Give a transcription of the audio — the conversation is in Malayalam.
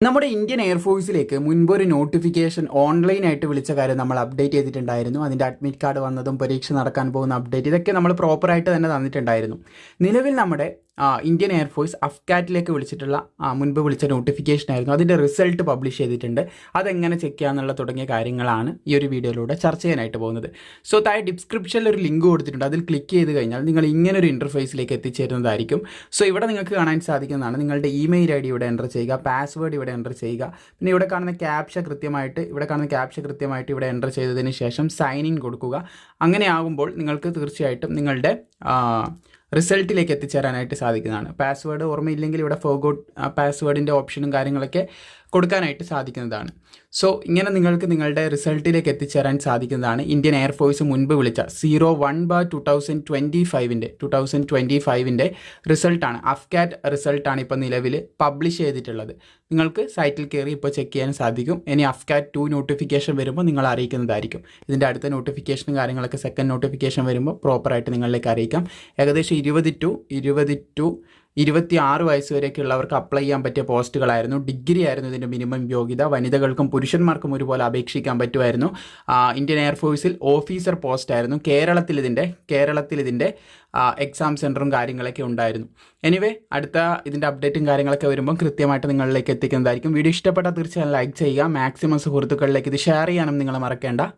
നമ്മുടെ ഇന്ത്യൻ എയർഫോഴ്സിലേക്ക് മുൻപ് ഒരു നോട്ടിഫിക്കേഷൻ ഓൺലൈനായിട്ട് വിളിച്ച കാര്യം നമ്മൾ അപ്ഡേറ്റ് ചെയ്തിട്ടുണ്ടായിരുന്നു. അതിന്റെ അഡ്മിറ്റ് കാർഡ് വന്നതും പരീക്ഷ നടക്കാൻ പോകുന്ന അപ്ഡേറ്റ് ഇതൊക്കെ നമ്മൾ പ്രോപ്പറായിട്ട് തന്നെ തന്നിട്ടുണ്ടായിരുന്നു. നിലവിൽ നമ്മുടെ ഇന്ത്യൻ എയർഫോഴ്സ് അഫ്കാറ്റിലേക്ക് വിളിച്ചിട്ടുള്ള മുൻപ് വിളിച്ച നോട്ടിഫിക്കേഷൻ ആയിരുന്നു. അതിന്റെ റിസൾട്ട് പബ്ലിഷ് ചെയ്തിട്ടുണ്ട്. അതെങ്ങനെ ചെക്ക് ചെയ്യാന്നുള്ള തുടങ്ങിയ കാര്യങ്ങളാണ് ഈ ഒരു വീഡിയോയിലൂടെ ചർച്ച ചെയ്യാനായിട്ട് പോകുന്നത്. സോ താഴെ ഡിസ്ക്രിപ്ഷനിൽ ഒരു ലിങ്ക് കൊടുത്തിട്ടുണ്ട്. അതിൽ ക്ലിക്ക് ചെയ്ത് കഴിഞ്ഞാൽ നിങ്ങൾ ഇങ്ങനൊരു ഇന്റർഫേസിലേക്ക് എത്തിച്ചേരുന്നതായിരിക്കും. സോ ഇവിടെ നിങ്ങൾക്ക് കാണാൻ സാധിക്കുന്നതാണ് നിങ്ങളുടെ ഇമെയിൽ ഐ ഡി ഇവിടെ എന്റർ ചെയ്യുക പാസ്വേഡ് ഇവിടെ എന്റർ ചെയ്യുക. പിന്നെ ഇവിടെ കാണുന്ന ക്യാപ്ഷ കൃത്യമായിട്ട് ഇവിടെ കാണുന്ന ക്യാപ്ഷ കൃത്യമായിട്ട് ഇവിടെ എന്റർ ചെയ്തതിന് ശേഷം സൈൻ ഇൻ കൊടുക്കുക. അങ്ങനെ ആകുമ്പോൾ നിങ്ങൾക്ക് തീർച്ചയായിട്ടും നിങ്ങളുടെ റിസൾട്ടിലേക്ക് എത്തിച്ചേരാനായിട്ട് സാധിക്കുന്നതാണ്. പാസ്വേഡ് ഓർമ്മയില്ലെങ്കിൽ ഇവിടെ ഫോഗോട്ട് പാസ്വേഡിന്റെ ഓപ്ഷനും കാര്യങ്ങളൊക്കെ കൊടുക്കാനായിട്ട് സാധിക്കുന്നതാണ്. സോ ഇങ്ങനെ നിങ്ങൾക്ക് നിങ്ങളുടെ റിസൾട്ടിലേക്ക് എത്തിച്ചേരാൻ സാധിക്കുന്നതാണ് ഇന്ത്യൻ എയർഫോഴ്സ് മുൻപ് വിളിച്ച zero one bar two thousand twenty ഫൈവിന്റെ two thousand twenty ഫൈവിന്റെ റിസൾട്ടാണ് അഫ്കാറ്റ് റിസൾട്ടാണ് ഇപ്പോൾ നിലവിൽ പബ്ലിഷ് ചെയ്തിട്ടുള്ളത്. നിങ്ങൾക്ക് സൈറ്റിൽ കയറി ഇപ്പോൾ ചെക്ക് ചെയ്യാൻ സാധിക്കും. ഇനി അഫ്കാറ്റ് ടു നോട്ടിഫിക്കേഷൻ വരുമ്പോൾ നിങ്ങൾ അറിയിക്കുന്നതായിരിക്കും. ഇതിന്റെ അടുത്ത നോട്ടിഫിക്കേഷനും കാര്യങ്ങളൊക്കെ സെക്കൻഡ് നോട്ടിഫിക്കേഷൻ വരുമ്പോൾ പ്രോപ്പറായിട്ട് നിങ്ങളിലേക്ക് അറിയിക്കാം. ഏകദേശം ഇരുപത് ടു ഇരുപത് ടു ഇരുപത്തി ആറ് വയസ്സ് വരെയൊക്കെയുള്ളവർക്ക് അപ്ലൈ ചെയ്യാൻ പറ്റിയ പോസ്റ്റുകളായിരുന്നു. ഡിഗ്രി ആയിരുന്നു ഇതിന്റെ മിനിമം യോഗ്യത. വനിതകൾക്കും പുരുഷന്മാർക്കും ഒരുപോലെ അപേക്ഷിക്കാൻ പറ്റുമായിരുന്നു. ഇന്ത്യൻ എയർഫോഴ്സിൽ ഓഫീസർ പോസ്റ്റ് ആയിരുന്നു. കേരളത്തിൽ ഇതിന്റെ കേരളത്തിൽ ഇതിന്റെ എക്സാം സെന്ററും കാര്യങ്ങളൊക്കെ ഉണ്ടായിരുന്നു. എനിവേ അടുത്ത ഇതിന്റെ അപ്ഡേറ്റും കാര്യങ്ങളൊക്കെ വരുമ്പോൾ കൃത്യമായിട്ട് നിങ്ങളിലേക്ക് എത്തിക്കുന്നതായിരിക്കും. വീഡിയോ ഇഷ്ടപ്പെട്ടാൽ തീർച്ചയായും ലൈക്ക് ചെയ്യുക. മാക്സിമം സുഹൃത്തുക്കളിലേക്ക് ഇത് ഷെയർ ചെയ്യാനും നിങ്ങൾ മറക്കേണ്ട.